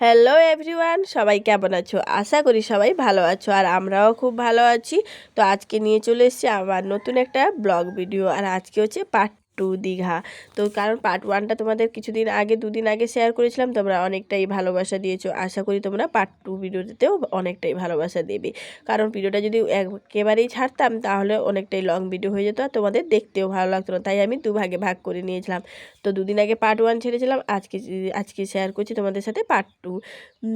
Hello everyone সবাই কেমন আছো? আশা করি সবাই ভালো আছো আর আমরাও খুব ভালো আছি। তো আজকে নিয়ে চলে এসেছি আমার নতুন একটা ব্লগ ভিডিও আর আজকে হচ্ছে পার্ট টু দীঘা। তো কারণ পার্ট ওয়ানটা তোমাদের কিছুদিন আগে, দুদিন আগে শেয়ার করেছিলাম, তোমরা অনেকটাই ভালোবাসা দিয়েছ। আশা করি তোমরা পার্ট টু ভিডিওতেও অনেকটাই ভালোবাসা দেবে। কারণ ভিডিওটা যদি একেবারেই ছাড়তাম, তাহলে অনেকটাই লং ভিডিও হয়ে যেত আর তোমাদের দেখতেও ভালো লাগতো না। তাই আমি দু ভাগে ভাগ করে নিয়েছিলাম। তো দুদিন আগে পার্ট ওয়ান ছেড়েছিলাম, আজকে আজকে শেয়ার করছি তোমাদের সাথে পার্ট টু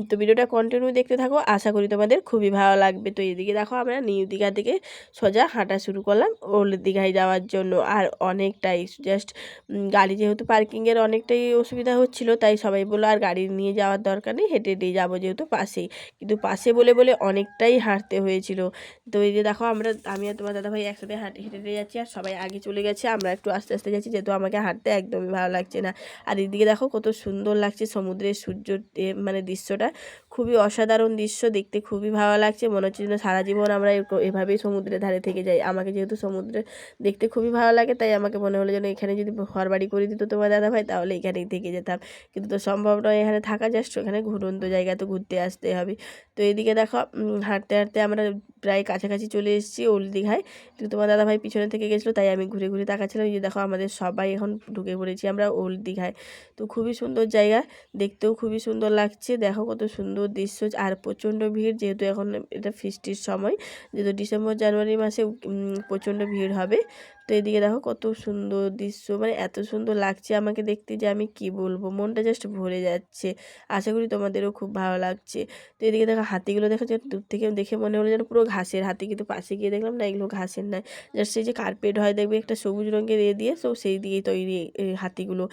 তো ভিডিওটা কন্টিনিউ দেখতে থাকো, আশা করি তোমাদের খুবই ভালো লাগবে। তো এদিকে দেখো, আমরা নিউ দীঘা থেকে সোজা হাঁটা শুরু করলাম ওল্ড দীঘায় যাওয়ার জন্য। আর অনেকটাই জাস্ট গাড়ি যেহেতু পার্কিংয়ের অনেকটাই অসুবিধা হচ্ছিল, তাই সবাই বলল, আর গাড়ি নিয়ে যাওয়ার দরকার নেই, হেঁটে হেঁটেই যাব যেহেতু পাশেই। কিন্তু পাশে বলে বলে অনেকটাই হাঁটতে হয়েছিল। তো এই যে দেখো, আমরা, আমি আর তোমার দাদাভাই একসাথে হাঁটে, হেঁটে যাচ্ছি, আর সবাই আগে চলে গেছে, আমরা একটু আস্তে আস্তে যাচ্ছি, যেহেতু আমাকে হাঁটতে একদমই ভালো লাগছে না। আর এদিকে দেখো, কত সুন্দর লাগছে সমুদ্রের সূর্য মানে দৃশ্যটা। খুবই অসাধারণ দৃশ্য দেখতে খুবই ভালো লাগছে। মনে হচ্ছে যেন সারা জীবন আমরা এভাবেই সমুদ্রের ধারে থেকে যাই। আমাকে যেহেতু সমুদ্রে দেখতে খুবই ভালো লাগে, তাই আমাকে মনে হলো যেন এখানে যদি ঘর বাড়ি করে দিত তোমার দাদা ভাই তাহলে এখানেই থেকে যেতাম। কিন্তু তো সম্ভব নয় এখানে থাকা জাস্ট ওখানে ঘুরন্ত জায়গা তো ঘুরতে আসতে হবে। তো এদিকে দেখো হাঁটতে হাঁটতে আমরা প্রায় কাছাকাছি চলে এসেছি ওল্ড দীঘায় কিন্তু তোমার দাদা ভাই পিছনে থেকে গেছিল, তাই আমি ঘুরে ঘুরে তাকাচ্ছিলাম। যে দেখো, আমাদের সবাই এখন ঢুকে পড়েছি আমরা ওল্ড দীঘায় তো খুবই সুন্দর জায়গা, দেখতেও খুবই সুন্দর লাগছে। দেখো কত সুন্দর দৃশ্য আর প্রচণ্ড ভিড়, যেহেতু এখন এটা ফিস্টির সময়, যেহেতু ডিসেম্বর, জানুয়ারি মাসে প্রচণ্ড ভিড় হবে। তো এদিকে দেখো কত সুন্দর দৃশ্য মানে এত সুন্দর লাগছে আমাকে দেখতে যে আমি কি বলব, মনটা জাস্ট ভরে যাচ্ছে। আশা করি তোমাদেরও খুব ভালো লাগছে। তো এদিকে দেখো হাতিগুলো দেখা যায় দূর থেকে দেখে মনে হলো যেন পুরো ঘাসের হাতি, কিন্তু পাশে গিয়ে দেখলাম না এগুলো ঘাসের নয়। জাস্ট সেই যে কার্পেট হয় দেখবে একটা সবুজ রঙের এ দিয়ে তো সেই দিয়েই তৈরি এই হাতিগুলো।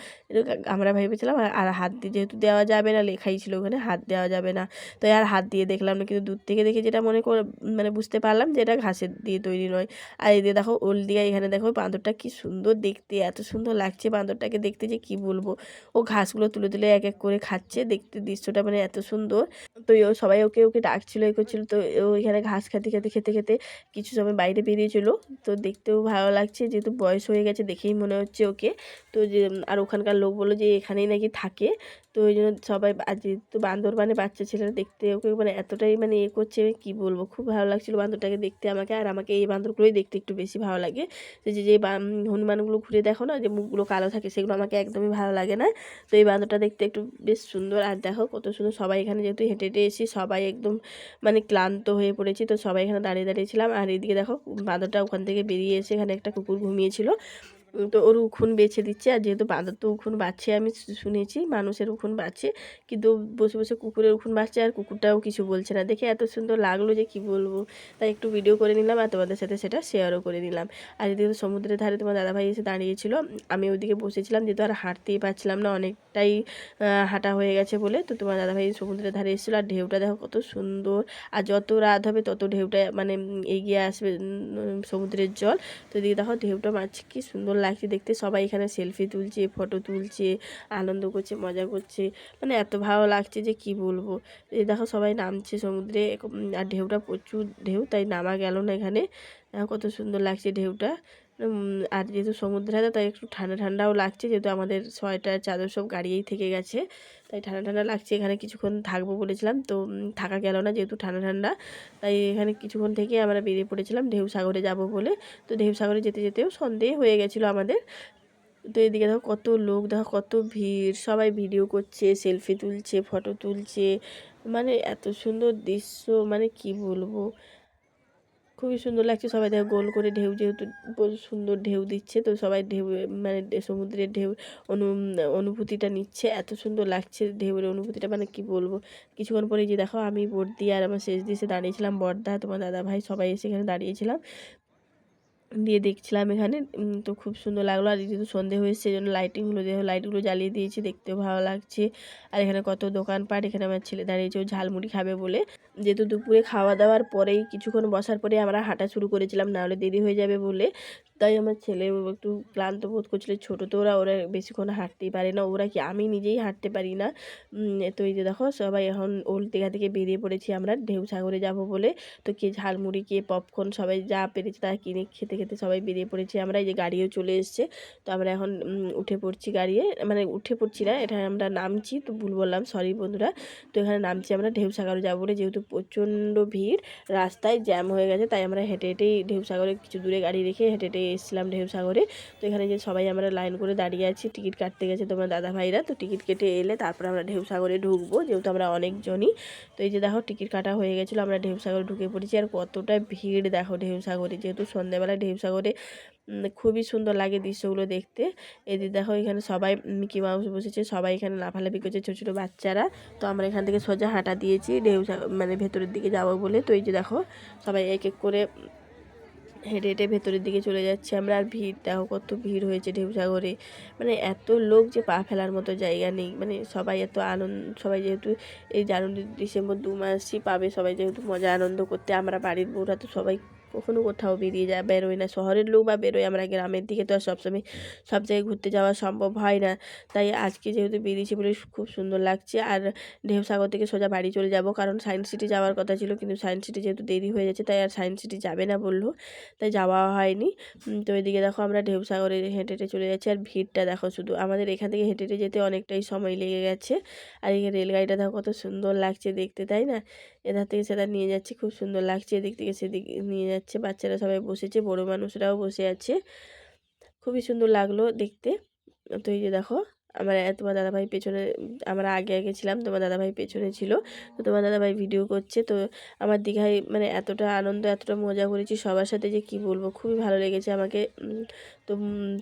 আমরা ভেবেছিলাম আর- হাত দিয়ে যেহেতু দেওয়া যাবে না, লেখাই ছিল ওখানে, হাত দেওয়া যাবে না। তো আর হাত দিয়ে দেখলাম না, কিন্তু দূর থেকে দেখে যেটা মনে করে মানে বুঝতে পারলাম যে এটা ঘাসের দিয়ে তৈরি নয়। আর এই দিয়ে দেখো ওল দিয়া এখানে দেখো বাঁদরটা কি সুন্দর দেখতে, এত সুন্দর লাগছে বাঁদরটাকে দেখতে যে কি বলব। ও ঘাসগুলো তুলে তুলে এক এক করে খাচ্ছে, দেখতে দৃশ্যটা মানে এত সুন্দর। তো ও সবাই ওকে ওকে ডাকছিল, এ করছিল, তো ও এখানে ঘাস খেতে খেতে খেতে খেতে কিছু সময় বাইরে বেরিয়েছিল। তো দেখতেও ভালো লাগছে, যেহেতু বয়স হয়ে গেছে দেখেই মনে হচ্ছে ওকে। তো যে, আর ওখানকার লোক বলল যে এখানেই নাকি থাকে। তো ওই জন্য সবাই যেহেতু বান্দর মানে বাচ্চা ছেলেরা দেখতে ওকে মানে এতটাই মানে এ করছে, আমি কী বলব? খুব ভালো লাগছিল বান্দরটাকে দেখতে আমাকে। আর আমাকে এই বান্দরগুলোই দেখতে একটু বেশি ভালো লাগে। যে যে হনুমানগুলো ঘুরে দেখো না, যে মুখগুলো কালো থাকে, সেগুলো আমাকে একদমই ভালো লাগে না। তো এই বান্দরটা দেখতে একটু বেশ সুন্দর। আর দেখো কত সুন্দর সবাই এখানে যেহেতু হেঁটে হেঁটে এসেছি সবাই একদম মানে ক্লান্ত হয়ে পড়েছি। তো সবাই এখানে দাঁড়িয়ে দাঁড়িয়েছিলাম আর এদিকে দেখো বাঁদরটা ওখান থেকে বেরিয়ে এসে এখানে একটা কুকুর ঘুমিয়েছিল। তো ওর উখুন বেছে দিচ্ছে আর যেহেতু বাঁদর তো উখুন বাচ্ছে আমি শুনেছি, মানুষের উখুন বাচ্ছে কিন্তু বসে বসে কুকুরের উখুন বাচ্ছে আর কুকুরটাও কিছু বলছে না। দেখে এত সুন্দর লাগল যে কি বলব। তাই একটু ভিডিও করে নিলাম আর তোমাদের সাথে সেটা শেয়ারও করে নিলাম। আর এদিকে তো সমুদ্রের ধারে তোমার দাদাভাই এসে দাঁড়িয়েছিল, আমি ওদিকে বসেছিলাম যেহেতু আর হাঁটতেই পারছিলাম না অনেকটাই হাঁটা হয়ে গেছে বলে। তো তোমার দাদাভাই সমুদ্রের ধারে এসেছিল আর ঢেউটা দেখো কত সুন্দর। আর যত রাত হবে তত ঢেউটা মানে এগিয়ে আসবে সমুদ্রের জল। তো এদিকে দেখো ঢেউটা মাছ কি সুন্দর লাগছে দেখতে। সবাই এখানে সেলফি তুলছে ফটো তুলছে, আনন্দ করছে, মজা করছে। মানে এত ভালো লাগছে যে কি বলব? এই দেখো সবাই নামছে সমুদ্রে আর ঢেউটা প্রচুর ঢেউ, তাই নামা গেল না এখানে। কত সুন্দর লাগছে ঢেউটা। আর যেহেতু সমুদ্রে হাতে তাই একটু ঠান্ডা ঠান্ডাও লাগছে, যেহেতু আমাদের সোয়েটার, চাদর সব গাড়িয়েই থেকে গেছে, তাই ঠান্ডা ঠান্ডা লাগছে, এখানে কিছুক্ষণ থাকব বলেছিলাম, তো থাকা গেল না যেহেতু ঠান্ডা ঠান্ডা, তাই এখানে কিছুক্ষণ থেকে আমরা বেরিয়ে পড়েছিলাম ঢেউ সাগরে যাব বলে, তো ঢেউ সাগরে যেতে যেতেও সন্দেহ হয়ে গেছিল আমাদের, তো এদিকে দেখো কত লোক, দেখো কত ভিড়, সবাই ভিডিও করছে, সেলফি তুলছে, ফটো তুলছে মানে এত সুন্দর দৃশ্য মানে কি বলব খুবই সুন্দর লাগছে। সবাই দেখো গোল করে ঢেউ যেহেতু সুন্দর ঢেউ দিচ্ছে, তো সবাই ঢেউ মানে সমুদ্রের ঢেউ অনু অনুভূতিটা নিচ্ছে। এত সুন্দর লাগছে ঢেউয়ের অনুভূতিটা। মানে কি বলব? কিছুক্ষণ পরে যে দেখো আমি বোট দিয়ে আর আমার শেষ দিশে দাঁড়িয়েছিলাম বর্দা, তোমার দাদা ভাই সবাই এসে এখানে দাঁড়িয়েছিলাম। দিয়ে দেখছিলাম এখানে। তো খুব সুন্দর লাগল। আর যেহেতু সন্ধে হয়েছে সেই জন্য লাইটিংগুলো দেখো লাইটগুলো জ্বালিয়ে দিয়েছি, দেখতেও ভালো লাগছে। আর এখানে কত দোকানপাট, এখানে আমার ছেলে দাঁড়িয়েছে, ও ঝালমুড়ি খাবে বলে। যেহেতু দুপুরে খাওয়া দাওয়ার পরেই কিছুক্ষণ বসার পরে আমরা হাঁটা শুরু করেছিলাম, নাহলে দেরি হয়ে যাবে বলে। তাই আমার ছেলে একটু ক্লান্ত বোধ করছিল, ছোটো তো ওরা ওরা বেশিক্ষণ হাঁটতেই পারে না। ওরা কি আমি নিজেই হাঁটতে পারি না? তো এই যে দেখো, সবাই এখন ওল্ড দীঘা থেকে বেরিয়ে পড়েছি আমরা, ঢেউ সাগরে যাব বলে। তো কে ঝালমুড়ি, কে পপকর্ন সবাই যা পেরেছে তা কিনে খেতে খেতে সবাই বেরিয়ে পড়েছি। আমরা এই যে গাড়িও চলে এসছে, তো আমরা এখন উঠে পড়ছি গাড়িয়ে মানে উঠে পড়ছি না, এটা আমরা নামছি, তো ভুল বললাম সরি বন্ধুরা। তো এখানে নামছি আমরা, ঢেউ সাগরে যাব বলে, যেহেতু প্রচণ্ড ভিড়। রাস্তায় জ্যাম হয়ে গেছে, তাই আমরা হেঁটে হেঁটেই ঢেউ সাগরে কিছু দূরে গাড়ি রেখে হেঁটে হেঁটে এসেছিলাম ঢেউ সাগরে তো এখানে যে সবাই আমরা লাইন করে দাঁড়িয়ে আছি টিকিট কাটতে গেছে তোমার দাদা ভাইরা তো টিকিট কেটে এলে তারপরে আমরা ঢেউ সাগরে ঢুকবো, যেহেতু আমরা অনেকজনই। তো এই যে দেখো টিকিট কাটা হয়ে গেছিল, আমরা ঢেউ সাগরে ঢুকে পড়েছি। আর কতটা ভিড় দেখো ঢেউ সাগরে যেহেতু সন্ধ্যাবেলা ঢেউ সাগরে খুবই সুন্দর লাগে দৃশ্যগুলো দেখতে। এদিকে দেখো, এখানে সবাই মিকি মাউস বসেছে, সবাই এখানে লাফালাফি করছে ছোটো ছোটো বাচ্চারা। তো আমরা এখান থেকে সোজা হাঁটা দিয়েছি ঢেউ সাগর মানে ভেতরের দিকে যাব বলে। তো এই যে দেখো, সবাই এক এক করে হেঁটে হেঁটে ভেতরের দিকে চলে যাচ্ছি আমরা। আর ভিড়, দেখো কত ভিড় হয়েছে ঢেউসাগরে। মানে এত লোক যে পা ফেলার মতো জায়গা নেই। মানে সবাই এত আনন্দ, সবাই যেহেতু এই জানুয়ারি, ডিসেম্বর দু মাসই পাবে, সবাই যেহেতু মজা আনন্দ করতে। আমরা বাড়ির বউরা তো সবাই কখনো কোথাও বেরিয়ে যায়, বেরোয় না। শহরের লোক বা বেরোয়, আমরা গ্রামের দিকে তো আর সবসময় সব জায়গায় ঘুরতে যাওয়া সম্ভব হয় না। তাই আজকে যেহেতু বেরিয়েছি বলে খুব সুন্দর লাগছে। আর ঢেউ সাগর থেকে সোজা বাড়ি চলে যাব, কারণ সায়েন্স সিটি যাওয়ার কথা ছিল, কিন্তু সায়েন্স সিটি যেহেতু দেরি হয়ে যাচ্ছে, তাই আর সায়েন্স সিটি যাবে না বলল, তাই যাওয়া হয়নি। তো এদিকে দেখো আমরা ঢেউ সাগরে হেঁটে হেঁটে চলে যাচ্ছি, আর ভিড়টা দেখো শুধু, আমাদের এখান থেকে হেঁটে হেঁটে যেতে অনেকটাই সময় লেগে গেছে। আর এই রেলগাড়িটা দেখো কত সুন্দর লাগছে দেখতে, তাই না? এধার থেকে সেটা নিয়ে যাচ্ছে, খুব সুন্দর লাগছে। এদিক থেকে সেদিক নিয়ে যাচ্ছে, বাচ্চারা সবাই বসেছে, বড় মানুষরাও বসে আছে। খুবই সুন্দর লাগল দেখতে। তো এই যে দেখো আমার তোমার দাদাভাই পেছনে, আমরা আগে আগে ছিলাম, তোমার দাদাভাই পেছনে ছিল, তো তোমার দাদাভাই ভিডিও করছে, তো আমার দীঘায় মানে এতটা আনন্দ, এতটা মজা করেছি সবার সাথে যে কি বলব, খুবই ভালো লেগেছে আমাকে। তো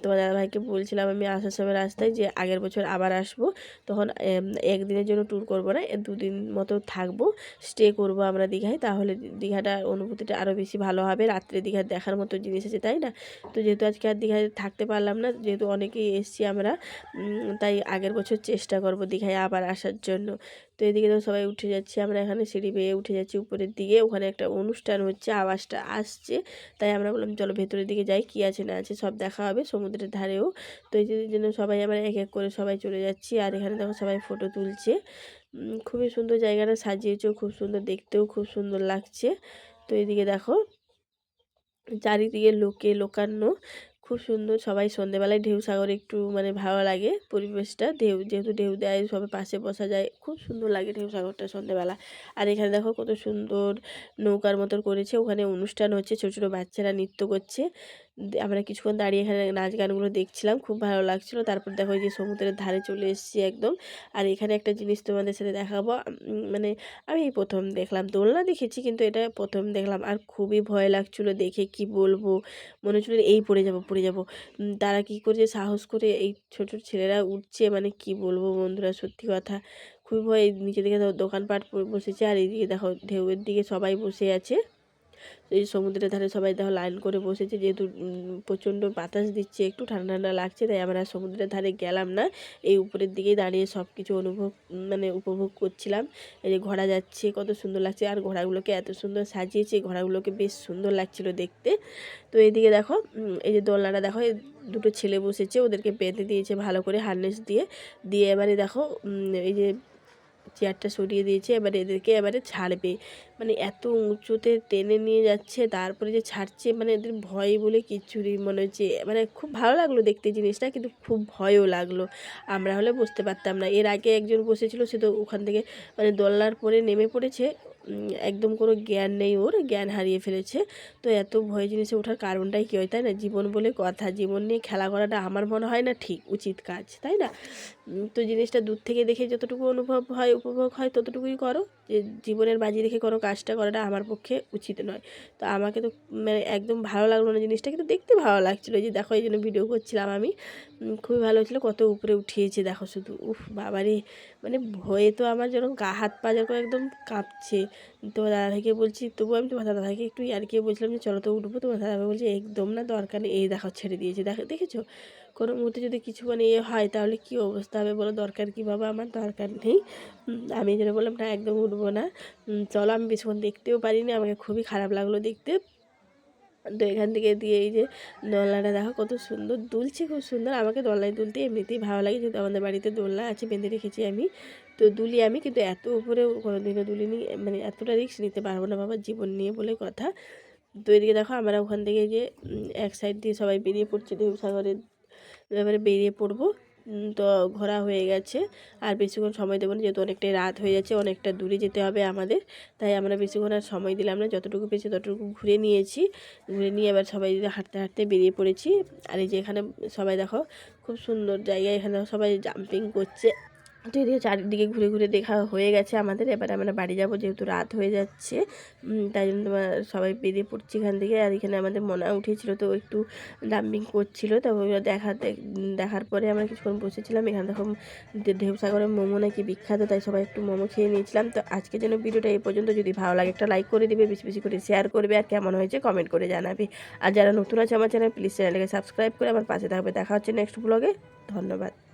তোমার দাদাভাইকে বলছিলাম আমি আসার সময় রাস্তায় যে আগের বছর আবার আসব, তখন একদিনের জন্য ট্যুর করব না দুদিন মতো থাকব স্টে করব আমরা দীঘায়, তাহলে দীঘাটার অনুভূতিটা আরও বেশি ভালো হবে, রাত্রে দীঘার দেখার মতো জিনিস আছে, তাই না? তো যেহেতু আজকে আর দীঘায় থাকতে পারলাম না, যেহেতু অনেকেই এসছি আমরা তাই আগের বছর চেষ্টা করব দীঘায় আবার আসার জন্য। তো এদিকে তো সবাই উঠে যাচ্ছি, আমরা এখানে সিঁড়ি বেয়ে উঠে যাচ্ছি উপরের দিকে। ওখানে একটা অনুষ্ঠান হচ্ছে, আওয়াজটা আসছে। তাই আমরা বললাম, চলো ভেতরের দিকে যাই, কী আছে না আছে সব দেখা হবে সমুদ্রের ধারেও। তো এই জন্য সবাই আমরা এক এক করে সবাই চলে যাচ্ছি, আর এখানে দেখো সবাই ফটো তুলছে। খুবই সুন্দর জায়গাটা সাজিয়েছেও খুব সুন্দর দেখতেও খুব সুন্দর লাগছে। তো এদিকে দেখো, চারিদিকে লোকে, লোকান্ন। খুব সুন্দর সবাই সন্ধ্যেবেলায় ঢেউ সাগরে একটু মানে ভালো লাগে পরিবেশটা। ঢেউ, যেহেতু ঢেউ দেয় সবাই পাশে বসা যায়, খুব সুন্দর লাগে ঢেউ সাগরটা সন্ধেবেলা। আর এখানে দেখো কত সুন্দর নৌকার মতো করেছে, ওখানে অনুষ্ঠান হচ্ছে, ছোটো ছোটো বাচ্চারা নৃত্য করছে। আমরা কিছুক্ষণ দাঁড়িয়ে এখানে নাচ গানগুলো দেখছিলাম, খুব ভালো লাগছিল। তারপর দেখো যে সমুদ্রের ধারে চলে এসেছি একদম। আর এখানে একটা জিনিস তোমাদের সাথে দেখাবো। মানে আমি প্রথম দেখলাম, দোলনা দেখেছি কিন্তু এটা প্রথম দেখলাম। আর খুবই ভয় লাগছিল দেখে কি বলব? মনে হচ্ছিল এই পড়ে যাব পড়ে যাব। তারা কি করছে সাহস করে এই ছোট ছোট ছেলেরা উঠছে? মানে কি বলব বন্ধুরা, সত্যি কথা। খুবই ভয় নিচে দিকে দোকানপাট বসেছে। আর এইদিকে দেখো ঢেউয়ের দিকে সবাই বসে আছে। এই সমুদ্রের ধারে সবাই দেখো লাইন করে বসেছে, যেহেতু প্রচণ্ড বাতাস দিচ্ছে, একটু ঠান্ডা ঠান্ডা লাগছে, তাই আমরা সমুদ্রের ধারে গেলাম না। এই উপরের দিকেই দাঁড়িয়ে সব কিছু অনুভব মানে উপভোগ করছিলাম। এই যে ঘোড়া যাচ্ছে, কত সুন্দর লাগছে, আর ঘোড়াগুলোকে এত সুন্দর সাজিয়েছে, ঘোড়াগুলোকে বেশ সুন্দর লাগছিল দেখতে। তো এইদিকে দেখো এই যে দোলনাটা দেখো দুটো ছেলে বসেছে, ওদেরকে বেঁধে দিয়েছে ভালো করে হার্নেস দিয়ে। দিয়ে এবারে দেখো এই যে চেয়ারটা সরিয়ে দিয়েছে, এবার এদেরকে এবারে ছাড়বে। মানে এত উঁচুতে টেনে নিয়ে যাচ্ছে, তারপরে যে ছাড়ছে মানে এদের ভয় বলে কিচ্ছু নেই মনে হচ্ছে মানে খুব ভালো লাগল দেখতে জিনিসটা, কিন্তু খুব ভয়ও লাগল। আমরা হলে বুঝতে পারতাম না। এর আগে একজন বসেছিল, সে তো ওখান থেকে মানে দোলনার পরে নেমে পড়েছে। একদম কোনো জ্ঞান নেই ওর, জ্ঞান হারিয়ে ফেলেছে। তো এত ভয় জিনিসে ওঠার কারণটাই কী হয়, তাই না? জীবন বলে কথা, জীবন নিয়ে খেলা করাটা আমার মনে হয় না ঠিক, উচিত কাজ, তাই না? তো জিনিসটা দূর থেকে দেখে যতটুকু অনুভব হয়, উপভোগ হয়, ততটুকুই করো। যে জীবনের বাজি রেখে কোনো কাজটা করাটা আমার পক্ষে উচিত নয়। তো আমাকে তো মানে একদম ভালো লাগল না জিনিসটা কিন্তু দেখতে ভালো লাগছিল। যে দেখো, এই জন্য ভিডিও করছিলাম আমি। খুবই ভালো হচ্ছিল কত উপরে উঠিয়েছে, দেখো শুধু। উফ, বাবারে! মানে ভয়ে তো আমার যেন গা, হাত পা যেরকম একদম কাঁপছে। তোমার দাদা ভাইকে বলছি তবু আমি তোমার দাদা ভাইকে একটু আর কি বলছিলাম যে, চলো তো উঠবো। তোমার দাদা ভাই বলছে, একদম না, দরকার নেই। এই দেখো, ছেড়ে দিয়েছে। দেখো, দেখেছ? কোনো মুহূর্তে যদি কিছু মানে ইয়ে হয়, তাহলে কী অবস্থা হবে বলো? দরকার কী বাবা? আমার দরকার নেই। আমি যেন বললাম, না, একদম উঠবো না। চলো, আমি বেশিক্ষণ দেখতেও পারিনি। আমাকে খুবই খারাপ লাগল দেখতে। তো এখান থেকে দিয়ে এই যে দোলনাটা দেখো কত সুন্দর দুলছে, খুব সুন্দর। আমাকে দোলনায় দুলতে এমনিতেই ভালো লাগে, যেহেতু আমাদের বাড়িতে দোলনা আছে, বেঁধে রেখেছি আমি। তো দুলি আমি, কিন্তু এত উপরে কোনোদিনও দুলিনি মানে এতটা রিস্ক নিতে পারব না বাবা, জীবন নিয়ে বলে কথা। তো এদিকে দেখো আমরা ওখান থেকে যে এক সাইড দিয়ে সবাই বেরিয়ে পড়ছে, দেবসাগরের এবারে বেরিয়ে পড়ব। তো ঘোরা হয়ে গেছে। আর বেশিক্ষণ সময় দেবো না, যেহেতু অনেকটাই রাত হয়ে যাচ্ছে, অনেকটা দূরে যেতে হবে আমাদের। তাই আমরা বেশিক্ষণ আর সময় দিলাম না, যতটুকু পেয়েছি ততটুকু ঘুরে নিয়েছি। ঘুরে নিয়ে আবার সবাই হাঁটতে হাঁটতে বেরিয়ে পড়েছি। আর এই যে এখানে সবাই দেখো, খুব সুন্দর জায়গা, এখানে সবাই জাম্পিং করছে। তো এদিকে চারিদিকে ঘুরে ঘুরে দেখা হয়ে গেছে আমাদের। এবারে আমরা বাড়ি যাব, যেহেতু রাত হয়ে যাচ্ছে। তাই জন্য তোমার সবাই বেরিয়ে পড়ছি এখান থেকে। আর এখানে আমাদের মনা উঠেছিল তো একটু ডাম্পিং করছিল। তো দেখাতে দেখার পরে আমরা কিছুক্ষণ বসেছিলাম। এখানে দেখো ঢেউসাগরের মোমো নাকি বিখ্যাত, তাই সবাই একটু মোমো খেয়ে নিয়েছিলাম। তো আজকে যেন ভিডিওটা এই পর্যন্ত। যদি ভালো লাগে একটা লাইক করে দিবে, বেশি বেশি করে শেয়ার করবে। আর কেমন হয়েছে কমেন্ট করে জানাবে। আর যারা নতুন আছে আমার চ্যানেল প্লিজ চ্যানেলটাকে সাবস্ক্রাইব করে আমার পাশে থাকবে। দেখা হচ্ছে নেক্সট ব্লগে ধন্যবাদ।